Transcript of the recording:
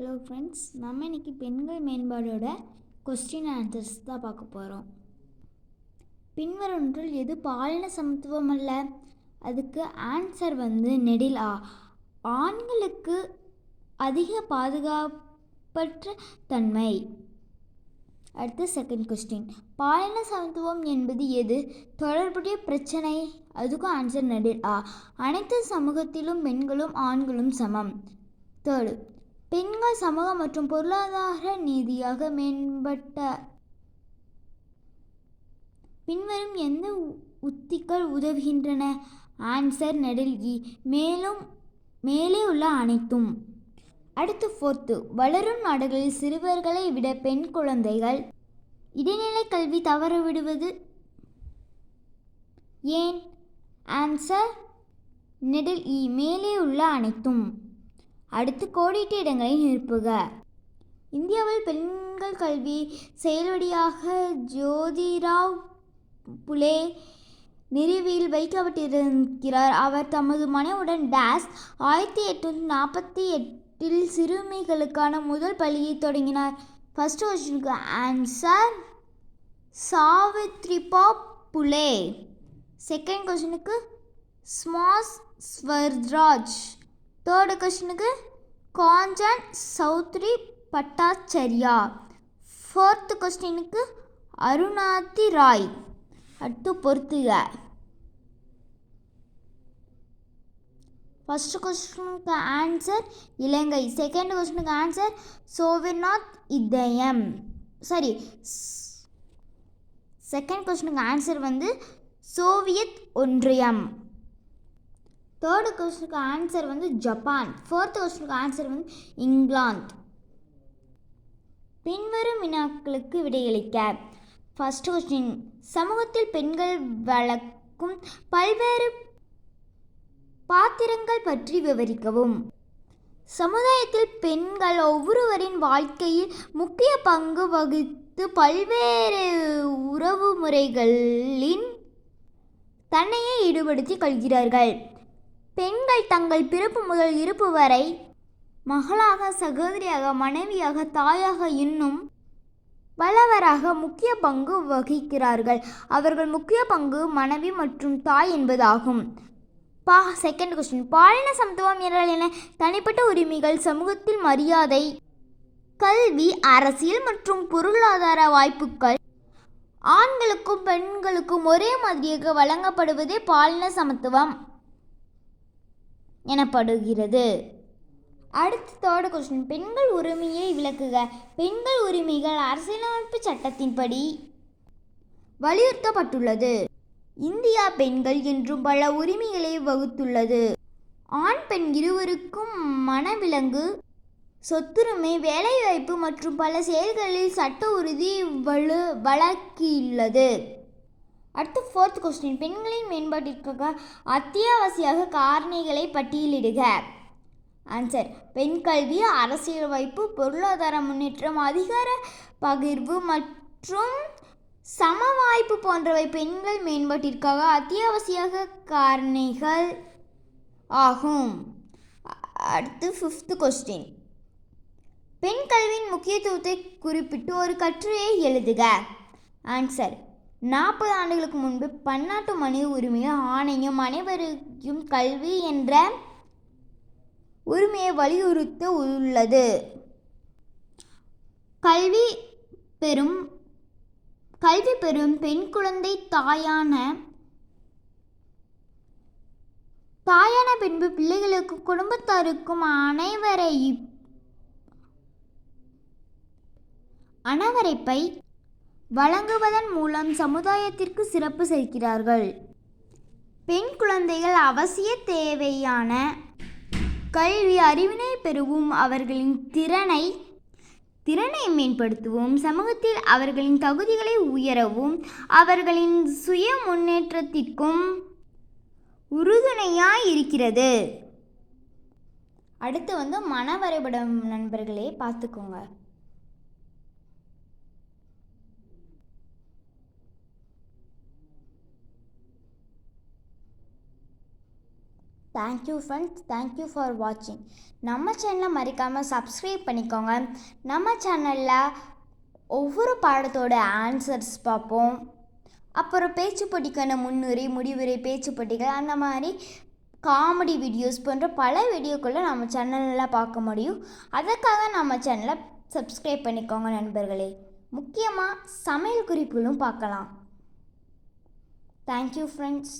Hello friends நம்ம இன்னைக்கு பெண்கள் மேம்பாடோட கொஸ்டின் ஆன்சர்ஸ் தான் பார்க்க போகிறோம் பின்வரொன்றில் எது பாலின சமத்துவம் அல்ல? அதுக்கு ஆன்சர் வந்து நெடில் ஆ. ஆண்களுக்கு அதிக பாதுகாப்பற்ற தன்மை. அடுத்து செகண்ட் கொஸ்டின் பாலின சமத்துவம் என்பது எது? தொடர்புடைய பிரச்சனை. அதுக்கும் ஆன்சர் நெடில் ஆ. அனைத்து சமூகத்திலும் பெண்களும் ஆண்களும் சமம். தேர்டு பெண்கள் சமூக மற்றும் பொருளாதார நீதியாக மேம்பட்ட பின்வரும் எந்த உத்திகள் உதவுகின்றன? ஆன்சர் நெடில் இ. மேலும் மேலே உள்ள அனைத்தும். அடுத்து ஃபோர்த்து வளரும் நாடுகளில் சிறுவர்களை விட பெண் குழந்தைகள். இடைநிலை கல்வி தவறவிடுவது ஏன்? ஆன்சர் நெடில் இ. மேலே உள்ள அனைத்தும். அடுத்து கோடிட்டு இடங்களை நிரப்புக. இந்தியாவில் பெண்கள் கல்வி செயல்வடியாக ஜோதிராவ் புலே நிறுவியில் வைக்கப்பட்டிருக்கிறார். அவர் தமது மனைவுடன் டேஸ் ஆயிரத்தி எட்நூற்றி நாற்பத்தி எட்டில் சிறுமிகளுக்கான முதல் பள்ளியை தொடங்கினார். ஃபர்ஸ்ட் கொஸ்டினுக்கு ஆன்சர் சாவித்ரிபா புலே. செகண்ட் கொஸ்டினுக்கு ஸ்மாஸ் ஸ்வர்ராஜ் தேர்டு கொஸ்டினுக்கு காஞ்சன் சௌத்ரி பட்டாச்சரியா? ஃபோர்த்து கொஸ்டினுக்கு அருணாதி ராய். அடுத்து பொறுத்துக. ஃபஸ்ட்டு கொஸ்டினுக்கு ஆன்சர் இலங்கை. செகண்ட் கொஸ்டினுக்கு ஆன்சர் சோவிநாத் இதயம். சாரி செகண்ட் கொஸ்டினுக்கு ஆன்சர் வந்து சோவியத் ஒன்றியம். தேர்டு கொஸ்டினுக்கு ஆன்சர் வந்து ஜப்பான் ஃபோர்த் கொஸ்டினுக்கு ஆன்சர் வந்து இங்கிலாந்து பின்வரும் வினாக்களுக்கு விடையளிக்க. ஃபஸ்ட் கொஸ்டின் சமூகத்தில் பெண்கள் வளர்க்கும் பல்வேறு பாத்திரங்கள் பற்றி விவரிக்கவும். சமுதாயத்தில் பெண்கள் ஒவ்வொருவரின் வாழ்க்கையில் முக்கிய பங்கு வகித்து பல்வேறு உறவு முறைகளின் தன்னையே ஈடுபடுத்தி கொள்கிறார்கள். பெண்கள் தங்கள் பிறப்பு முதல் இருப்பு வரை மகளாக சகோதரியாக மனைவியாக தாயாக இன்னும் பலவராக முக்கிய பங்கு வகிக்கிறார்கள். அவர்கள் முக்கிய பங்கு மனைவி மற்றும் தாய் என்பதாகும். பா செகண்ட் கொஸ்டின் பாலின சமத்துவம் என்றால் என்ன? தனிப்பட்ட உரிமைகள் சமூகத்தில் மரியாதை கல்வி அரசியல் மற்றும் பொருளாதார வாய்ப்புகள். ஆண்களுக்கும் பெண்களுக்கும் ஒரே மாதிரியாக வழங்கப்படுவதே பாலின சமத்துவம். எனப்படுகிறது. அடுத்த தேர்டு கொஸ்டின் பெண்கள் உரிமையை விளக்குக. பெண்கள் உரிமைகள் அரசியலமைப்பு சட்டத்தின்படி வலியுறுத்தப்பட்டுள்ளது. இந்தியா பெண்கள் என்றும் பல உரிமைகளை வகுத்துள்ளது. ஆண் பெண் இருவருக்கும் மனவிலங்கு சொத்துரிமை வேலைவாய்ப்பு மற்றும் பல செயல்களில் சட்ட உறுதி வலு வழக்கியுள்ளது. அடுத்து ஃபோர்த் கொஸ்டின் பெண்களின் மேம்பாட்டிற்காக அத்தியாவசிய காரணிகளை பட்டியலிடுக. ஆன்சர் பெண் கல்வி அரசியல் வாய்ப்பு பொருளாதார முன்னேற்றம் அதிகார பகிர்வு மற்றும் சம வாய்ப்பு போன்றவை பெண்கள் மேம்பாட்டிற்காக அத்தியாவசிய காரணிகள் ஆகும். அடுத்து ஃபிஃப்த் கொஸ்டின் பெண் கல்வியின் முக்கியத்துவத்தை குறிப்பிட்டு ஒரு கட்டுரையை எழுதுக. ஆன்சர் நாற்பது ஆண்டுகளுக்கு முன்பு பன்னாட்டு மனித உரிமை ஆணையம் அனைவருக்கும் கல்வி என்ற உரிமையை வலியுறுத்த உள்ளது. கல்வி பெறும் கல்வி பெறும் பெண் குழந்தை தாயான தாயான பின்பு பிள்ளைகளுக்கும் குடும்பத்தாருக்கும் அனைவரை அனவரைப்பை வழங்குவதன் மூலம் சமுதாயத்திற்கு சிறப்பு சேர்க்கிறார்கள். பெண் குழந்தைகள் அவசிய தேவையான கல்வி அறிவினை பெறவும். அவர்களின் திறனை திறனை மேம்படுத்தவும். சமூகத்தில் அவர்களின் தகுதிகளை உயரவும் அவர்களின் சுய முன்னேற்றத்திற்கும் உறுதுணையாய் இருக்கிறது. அடுத்து வந்து மன வரைபடம் நண்பர்களே பார்த்துக்கோங்க. தேங்க்யூ ஃப்ரெண்ட்ஸ் தேங்க்யூ ஃபார் வாட்சிங் நம்ம சேனலை மறக்காமல் சப்ஸ்கிரைப் பண்ணிக்கோங்க. நம்ம சேனலில் ஒவ்வொரு பாடத்தோட ஆன்சர்ஸ் பார்ப்போம். அப்புறம் பேச்சு போட்டிக்கான முன்னுரை முடிவுரை பேச்சு போட்டிகள் அந்த மாதிரி காமெடி வீடியோஸ் போன்ற பல வீடியோக்களை நம்ம சேனலில் பார்க்க முடியும். அதற்காக நம்ம சேனலை சப்ஸ்கிரைப் பண்ணிக்கோங்க நண்பர்களே. முக்கியமாக சமையல் குறிப்புகளும் பார்க்கலாம். Thank you friends